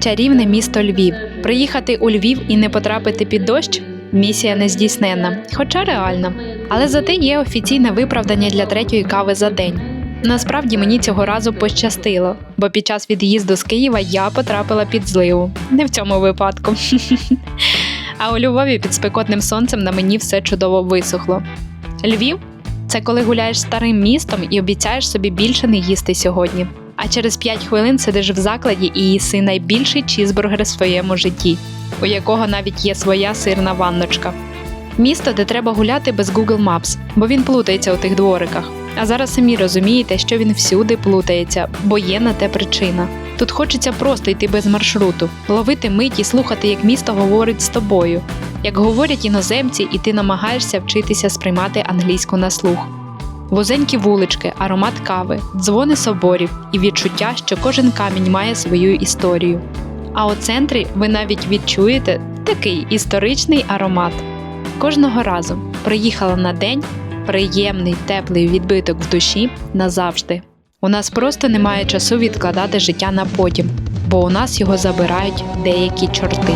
Чарівне місто Львів. Приїхати у Львів і не потрапити під дощ місія нездійсненна, хоча реальна. Але зате є офіційне виправдання для третьої кави за день. Насправді мені цього разу пощастило, бо під час від'їзду з Києва я потрапила під зливу. Не в цьому випадку. А у Львові під спекотним сонцем на мені все чудово висохло. Львів це коли гуляєш старим містом і обіцяєш собі більше не їсти сьогодні. А через 5 хвилин сидиш в закладі і їси найбільший чізбургер в своєму житті, у якого навіть є своя сирна ванночка. Місто, де треба гуляти без Google Maps, бо він плутається у тих двориках. А зараз самі розумієте, що він всюди плутається, бо є на те причина. Тут хочеться просто йти без маршруту, ловити мить і слухати, як місто говорить з тобою, як говорять іноземці, і ти намагаєшся вчитися сприймати англійську на слух. Вузенькі вулички, аромат кави, дзвони соборів і відчуття, що кожен камінь має свою історію. А у центрі ви навіть відчуєте такий історичний аромат. Кожного разу приїхала на день приємний теплий відбиток в душі назавжди. У нас просто немає часу відкладати життя на потім, бо у нас його забирають деякі чорти.